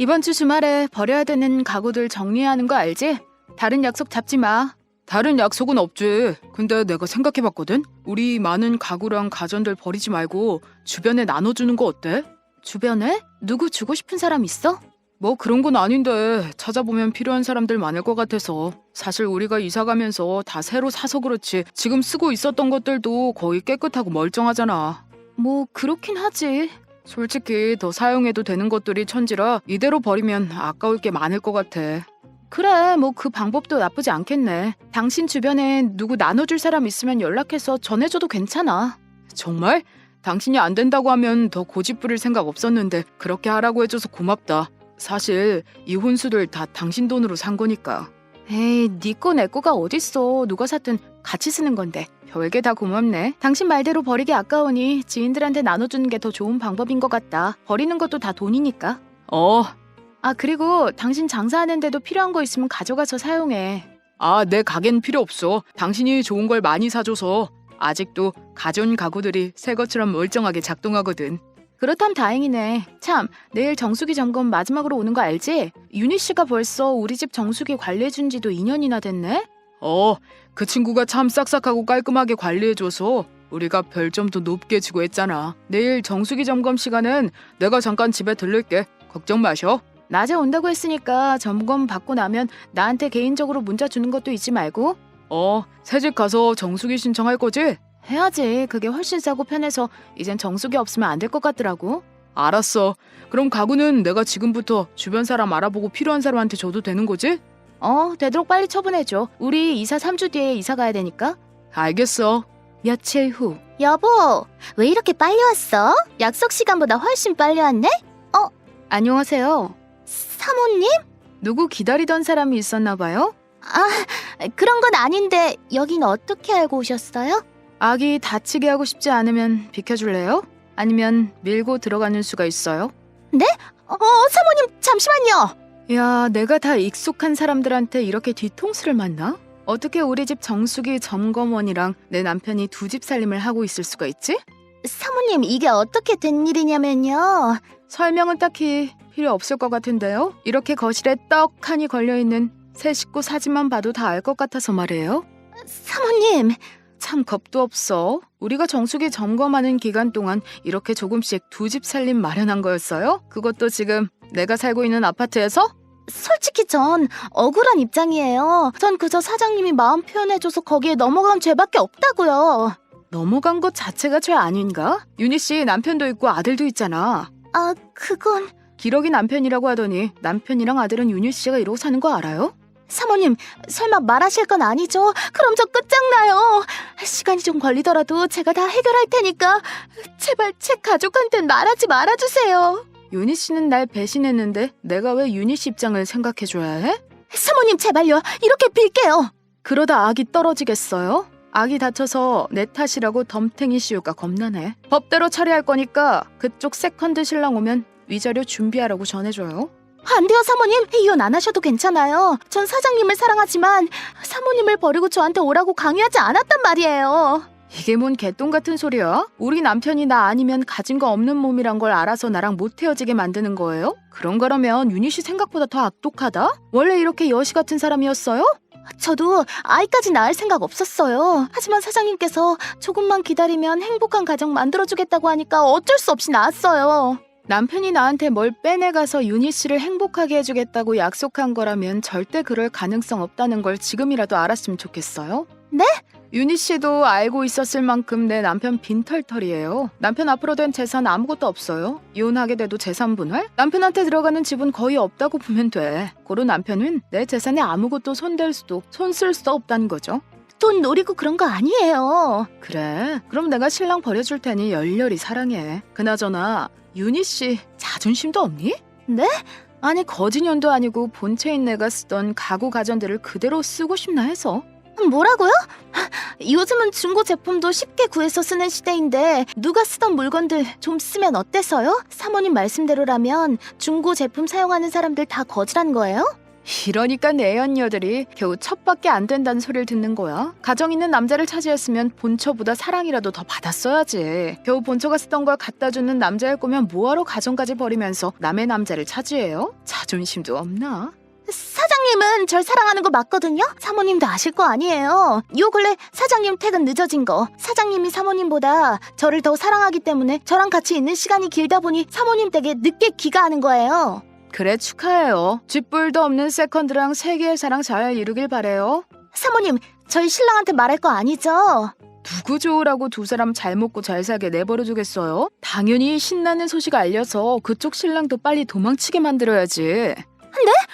이번 주 주말에 버려야 되는 가구들 정리해야 하는 거 알지? 다른 약속 잡지 마. 다른 약속은 없지. 근데 내가 생각해봤거든. 우리 많은 가구랑 가전들 버리지 말고 주변에 나눠주는 거 어때? 주변에? 누구 주고 싶은 사람 있어? 뭐 그런 건 아닌데 찾아보면 필요한 사람들 많을 것 같아서 사실 우리가 이사 가면서 다 새로 사서 그렇지 지금 쓰고 있었던 것들도 거의 깨끗하고 멀쩡하잖아. 뭐 그렇긴 하지. 솔직히 더 사용해도 되는 것들이 천지라 이대로 버리면 아까울 게 많을 것 같아. 그래, 뭐 그 방법도 나쁘지 않겠네. 당신 주변에 누구 나눠줄 사람 있으면 연락해서 전해줘도 괜찮아. 정말? 당신이 안 된다고 하면 더 고집 부릴 생각 없었는데 그렇게 하라고 해줘서 고맙다. 사실 이 혼수들 다 당신 돈으로 산 거니까. 에이, 니꺼 내 거가 어딨어. 누가 샀든 같이 쓰는 건데. 별게 다 고맙네. 당신 말대로 버리기 아까우니 지인들한테 나눠주는 게 더 좋은 방법인 것 같다. 버리는 것도 다 돈이니까. 어. 아, 그리고 당신 장사하는데도 필요한 거 있으면 가져가서 사용해. 아, 내 가게는 필요 없어. 당신이 좋은 걸 많이 사줘서 아직도 가전 가구들이 새 것처럼 멀쩡하게 작동하거든. 그렇다면 다행이네. 참, 내일 정수기 점검 마지막으로 오는 거 알지? 유니 씨가 벌써 우리 집 정수기 관리해준 지도 2년이나 됐네? 어, 그 친구가 참 싹싹하고 깔끔하게 관리해줘서 우리가 별점도 높게 주고 했잖아. 내일 정수기 점검 시간은 내가 잠깐 집에 들를게. 걱정 마셔. 낮에 온다고 했으니까 점검 받고 나면 나한테 개인적으로 문자 주는 것도 잊지 말고. 어, 새집 가서 정수기 신청할 거지? 해야지. 그게 훨씬 싸고 편해서 이젠 정수기 없으면 안 될 것 같더라고. 알았어. 그럼 가구는 내가 지금부터 주변 사람 알아보고 필요한 사람한테 줘도 되는 거지? 어, 되도록 빨리 처분해줘. 우리 이사 3주 뒤에 이사 가야 되니까. 알겠어. 며칠 후. 여보, 왜 이렇게 빨리 왔어? 약속 시간보다 훨씬 빨리 왔네? 안녕하세요. 사모님? 누구 기다리던 사람이 있었나 봐요? 아, 그런 건 아닌데 여긴 어떻게 알고 오셨어요? 아기 다치게 하고 싶지 않으면 비켜줄래요? 아니면 밀고 들어가는 수가 있어요? 어, 사모님 잠시만요. 야, 내가 다 익숙한 사람들한테 이렇게 뒤통수를 맞나? 어떻게 우리 집 정수기 점검원이랑 내 남편이 두 집 살림을 하고 있을 수가 있지? 사모님 이게 어떻게 된 일이냐면요. 설명은 딱히 필요 없을 것 같은데요? 이렇게 거실에 떡하니 걸려 있는 새 식구 사진만 봐도 다 알 것 같아서 말이에요. 사모님, 참 겁도 없어. 우리가 정수기 점검하는 기간 동안 이렇게 조금씩 두 집 살림 마련한 거였어요? 그것도 지금 내가 살고 있는 아파트에서? 솔직히 전 억울한 입장이에요. 전 그저 사장님이 마음 표현해줘서 거기에 넘어간 죄밖에 없다고요. 넘어간 것 자체가 죄 아닌가? 유니 씨 남편도 있고 아들도 있잖아. 아, 그건 기러기 남편이라고 하더니 남편이랑 아들은 유니 씨가 이러고 사는 거 알아요? 사모님 설마 말하실 건 아니죠? 그럼 저 끝장나요. 시간이 좀 걸리더라도 제가 다 해결할 테니까 제발 제 가족한텐 말하지 말아주세요. 유니 씨는 날 배신했는데 내가 왜 유니 씨 입장을 생각해줘야 해? 사모님 제발요. 이렇게 빌게요. 그러다 아기 떨어지겠어요? 아기 다쳐서 내 탓이라고 덤탱이 씌울까 겁나네. 법대로 처리할 거니까 그쪽 세컨드 신랑 오면 위자료 준비하라고 전해줘요. 안 돼요, 사모님. 이혼 안 하셔도 괜찮아요. 전 사장님을 사랑하지만 사모님을 버리고 저한테 오라고 강요하지 않았단 말이에요. 이게 뭔 개똥 같은 소리야? 우리 남편이 나 아니면 가진 거 없는 몸이란 걸 알아서 나랑 못 헤어지게 만드는 거예요? 그런 거라면 유니 씨 생각보다 더 악독하다? 원래 이렇게 여시 같은 사람이었어요? 저도 아이까지 낳을 생각 없었어요. 하지만 사장님께서 조금만 기다리면 행복한 가정 만들어주겠다고 하니까 어쩔 수 없이 낳았어요. 남편이 나한테 뭘 빼내가서 유니 씨를 행복하게 해주겠다고 약속한 거라면 절대 그럴 가능성 없다는 걸 지금이라도 알았으면 좋겠어요. 네? 유니 씨도 알고 있었을 만큼 내 남편 빈털털이에요. 남편 앞으로 된 재산 아무것도 없어요. 이혼하게 돼도 재산 분할? 남편한테 들어가는 집은 거의 없다고 보면 돼. 고로 남편은 내 재산에 아무것도 손댈 수도 손 쓸 수도 없다는 거죠. 돈 노리고 그런 거 아니에요. 그래. 그럼 내가 신랑 버려줄 테니 열렬히 사랑해. 그나저나 유니 씨 자존심도 없니? 네? 아니 거진년도 아니고 본체인 내가 쓰던 가구 가전들을 그대로 쓰고 싶나 해서. 뭐라고요? 요즘은 중고 제품도 쉽게 구해서 쓰는 시대인데 누가 쓰던 물건들 좀 쓰면 어때서요? 사모님 말씀대로라면 중고 제품 사용하는 사람들 다 거지란 거예요? 이러니까 내연녀들이 겨우 첩밖에 안 된다는 소리를 듣는 거야. 가정 있는 남자를 차지했으면 본처보다 사랑이라도 더 받았어야지. 겨우 본처가 쓰던 걸 갖다 주는 남자일 거면 뭐하러 가정까지 버리면서 남의 남자를 차지해요? 자존심도 없나? 사장님은 절 사랑하는 거 맞거든요? 사모님도 아실 거 아니에요. 요 근래 사장님 퇴근 늦어진 거. 사장님이 사모님보다 저를 더 사랑하기 때문에 저랑 같이 있는 시간이 길다 보니 사모님 댁에 늦게 귀가하는 거예요. 그래 축하해요. 쥐뿔도 없는 세컨드랑 세계의 사랑 잘 이루길 바래요. 사모님, 저희 신랑한테 말할 거 아니죠? 누구 좋으라고 두 사람 잘 먹고 잘 살게 내버려 두겠어요? 당연히 신나는 소식 알려서 그쪽 신랑도 빨리 도망치게 만들어야지.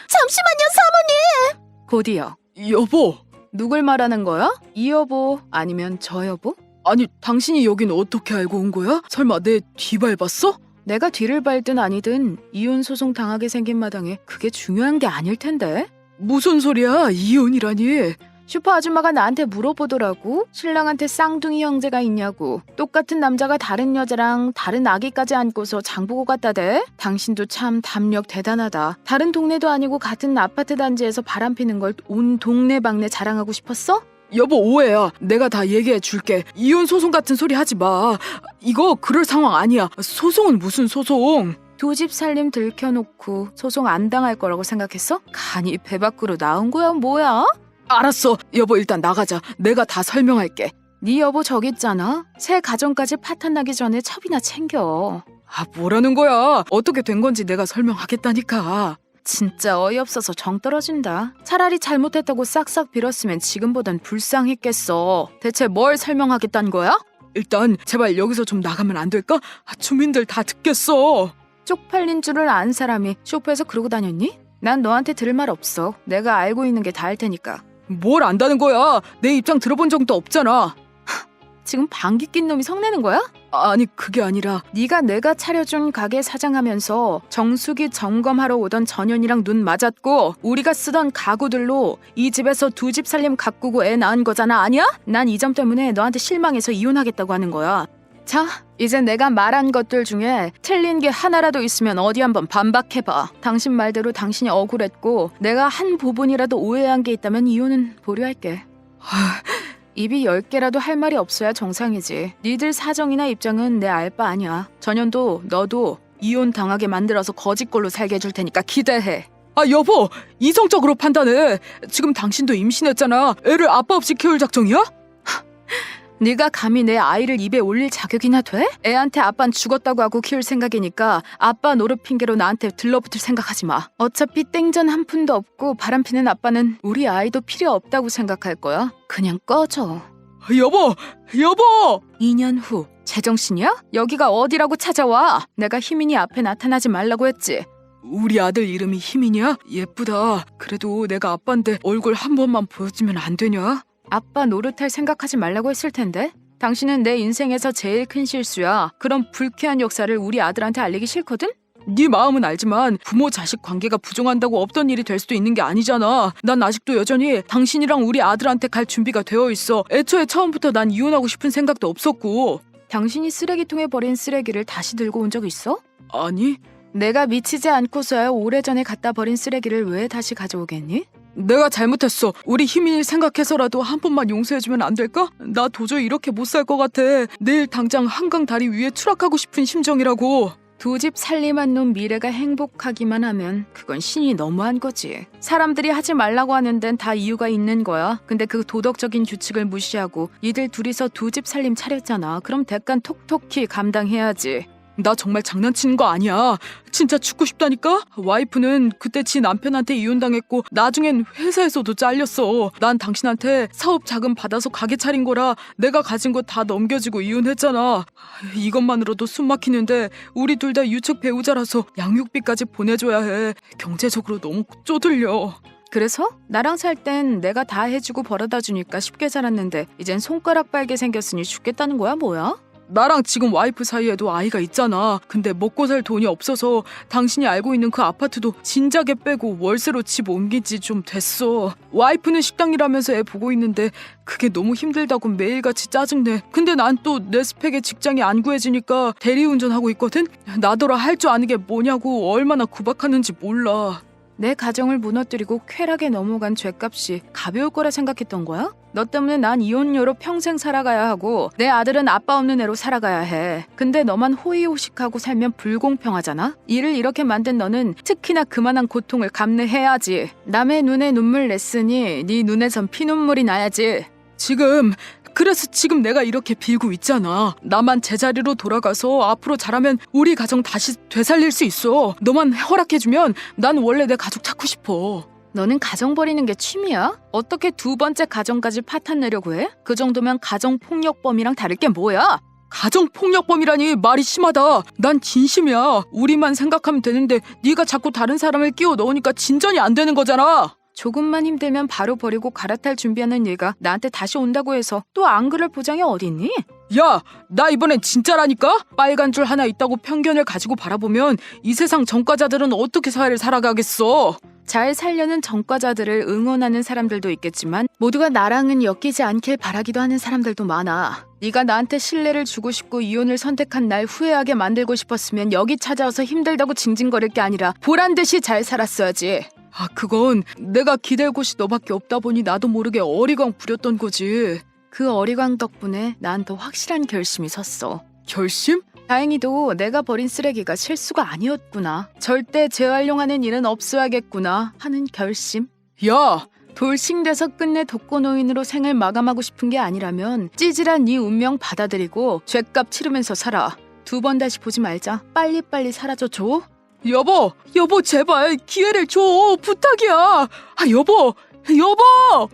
잠시만요, 사모님! 곧이요. 여보, 누굴 말하는 거야? 이 여보 아니면 저 여보? 아니 당신이 여긴 어떻게 알고 온 거야? 설마 내 뒤밟았어? 내가 뒤를 밟든 아니든 이혼 소송 당하게 생긴 마당에 그게 중요한 게 아닐 텐데. 무슨 소리야? 이혼이라니? 슈퍼 아줌마가 나한테 물어보더라고. 신랑한테 쌍둥이 형제가 있냐고. 똑같은 남자가 다른 여자랑 다른 아기까지 안고서 장보고 갔다대. 당신도 참 담력 대단하다. 다른 동네도 아니고 같은 아파트 단지에서 바람 피는 걸 온 동네 방네 자랑하고 싶었어? 여보 오해야. 내가 다 얘기해 줄게. 이혼 소송 같은 소리 하지 마. 이거 그럴 상황 아니야. 소송은 무슨 소송? 두 집 살림 들켜놓고 소송 안 당할 거라고 생각했어? 간이 배 밖으로 나온 거야 뭐야? 알았어. 여보 일단 나가자. 내가 다 설명할게. 네 여보 저기 있잖아. 새 가정까지 파탄 나기 전에 첩이나 챙겨. 아 뭐라는 거야? 어떻게 된 건지 내가 설명하겠다니까. 진짜 어이없어서 정 떨어진다. 차라리 잘못했다고 싹싹 빌었으면 지금보단 불쌍했겠어. 대체 뭘 설명하겠다는 거야? 일단 제발 여기서 좀 나가면 안 될까? 아, 주민들 다 듣겠어. 쪽팔린 줄을 안 사람이 쇼프에서 그러고 다녔니? 난 너한테 들을 말 없어. 내가 알고 있는 게 다일 테니까. 뭘 안다는 거야? 내 입장 들어본 적도 없잖아. 지금 방귀 낀 놈이 성내는 거야? 아니 그게 아니라 네가 내가 차려준 가게 사장하면서 정수기 점검하러 오던 전현이랑 눈 맞았고 우리가 쓰던 가구들로 이 집에서 두 집 살림 가꾸고 애 낳은 거잖아 아니야? 난 이 점 때문에 너한테 실망해서 이혼하겠다고 하는 거야. 자 이제 내가 말한 것들 중에 틀린 게 하나라도 있으면 어디 한번 반박해봐. 당신 말대로 당신이 억울했고 내가 한 부분이라도 오해한 게 있다면 이혼은 보류할게 입이 열 개라도 할 말이 없어야 정상이지. 니들 사정이나 입장은 내 알 바 아니야. 전현도 너도 이혼 당하게 만들어서 거짓골로 살게 해줄 테니까 기대해. 아 여보 이성적으로 판단해 지금 당신도 임신했잖아 애를 아빠 없이 키울 작정이야? 네가 감히 내 아이를 입에 올릴 자격이나 돼? 애한테 아빤 죽었다고 하고 키울 생각이니까 아빠 노릇 핑계로 나한테 들러붙을 생각하지 마. 어차피 땡전 한 푼도 없고 바람피는 아빠는 우리 아이도 필요 없다고 생각할 거야. 그냥 꺼져. 여보 여보 2년 후 제정신이야? 여기가 어디라고 찾아와? 내가 희민이 앞에 나타나지 말라고 했지. 우리 아들 이름이 희민이야? 예쁘다 그래도 내가 아빠인데 얼굴 한 번만 보여주면 안 되냐? 아빠 노릇할 생각하지 말라고 했을 텐데. 당신은 내 인생에서 제일 큰 실수야. 그런 불쾌한 역사를 우리 아들한테 알리기 싫거든? 네 마음은 알지만 부모 자식 관계가 부정한다고 없던 일이 될 수도 있는 게 아니잖아 난 아직도 여전히 당신이랑 우리 아들한테 갈 준비가 되어 있어 애초에 처음부터 난 이혼하고 싶은 생각도 없었고 당신이 쓰레기통에 버린 쓰레기를 다시 들고 온 적 있어? 아니 내가 미치지 않고서야 오래전에 갖다 버린 쓰레기를 왜 다시 가져오겠니? 내가 잘못했어. 우리 희민이 생각해서라도 한 번만 용서해주면 안 될까? 나 도저히 이렇게 못 살 것 같아. 내일 당장 한강 다리 위에 추락하고 싶은 심정이라고. 두 집 살림한 놈 미래가 행복하기만 하면 그건 신이 너무한 거지. 사람들이 하지 말라고 하는 데는 다 이유가 있는 거야. 근데 그 도덕적인 규칙을 무시하고 이들 둘이서 두 집 살림 차렸잖아. 그럼 대간 톡톡히 감당해야지. 나 정말 장난치는 거 아니야. 진짜 죽고 싶다니까? 와이프는 그때 지 남편한테 이혼당했고 나중엔 회사에서도 잘렸어. 난 당신한테 사업 자금 받아서 가게 차린 거라 내가 가진 거 다 넘겨지고 이혼했잖아. 이것만으로도 숨 막히는데 우리 둘 다 유책 배우자라서 양육비까지 보내줘야 해. 경제적으로 너무 쪼들려. 그래서 나랑 살 땐 내가 다 해주고 벌어다 주니까 쉽게 살았는데 이젠 손가락 빨게 생겼으니 죽겠다는 거야 뭐야? 나랑 지금 와이프 사이에도 아이가 있잖아. 근데 먹고 살 돈이 없어서 당신이 알고 있는 그 아파트도 진작에 빼고 월세로 집 옮긴 지좀 됐어. 와이프는 식당 일하면서 애 보고 있는데 그게 너무 힘들다고 매일같이 짜증내. 근데 난 또 내 스펙에 직장이 안 구해지니까 대리운전하고 있거든? 나더러 할 줄 아는 게 뭐냐고 얼마나 구박하는지 몰라. 내 가정을 무너뜨리고 쾌락에 넘어간 죄값이 가벼울 거라 생각했던 거야? 너 때문에 난 이혼녀로 평생 살아가야 하고 내 아들은 아빠 없는 애로 살아가야 해. 근데 너만 호의호식하고 살면 불공평하잖아? 일을 이렇게 만든 너는 특히나 그만한 고통을 감내해야지. 남의 눈에 눈물 냈으니 네 눈에선 피눈물이 나야지. 지금 그래서 지금 내가 이렇게 빌고 있잖아. 나만 제자리로 돌아가서 앞으로 잘하면 우리 가정 다시 되살릴 수 있어. 너만 허락해주면 난 원래 내 가족 찾고 싶어. 너는 가정 버리는 게 취미야? 어떻게 두 번째 가정까지 파탄 내려고 해? 그 정도면 가정 폭력범이랑 다를 게 뭐야? 가정폭력범이라니 말이 심하다. 난 진심이야. 우리만 생각하면 되는데 네가 자꾸 다른 사람을 끼워 넣으니까 진전이 안 되는 거잖아. 조금만 힘들면 바로 버리고 갈아탈 준비하는 얘가 나한테 다시 온다고 해서 또 안 그럴 보장이 어딨니? 야, 나 이번엔 진짜라니까? 빨간 줄 하나 있다고 편견을 가지고 바라보면 이 세상 전과자들은 어떻게 사회를 살아가겠어? 잘 살려는 전과자들을 응원하는 사람들도 있겠지만 모두가 나랑은 엮이지 않길 바라기도 하는 사람들도 많아. 네가 나한테 신뢰를 주고 싶고 이혼을 선택한 날 후회하게 만들고 싶었으면 여기 찾아와서 힘들다고 징징거릴 게 아니라 보란 듯이 잘 살았어야지. 아, 그건 내가 기댈 곳이 너밖에 없다 보니 나도 모르게 어리광 부렸던 거지. 그 어리광 덕분에 난 더 확실한 결심이 섰어. 결심? 다행히도 내가 버린 쓰레기가 실수가 아니었구나. 절대 재활용하는 일은 없어야겠구나 하는 결심. 야, 돌싱돼서 끝내 독거노인으로 생을 마감하고 싶은 게 아니라면 찌질한 네 운명 받아들이고 죄값 치르면서 살아. 두 번 다시 보지 말자. 빨리빨리 사라져 줘. 여보, 여보 제발 기회를 줘. 부탁이야. 아, 여보, 여보!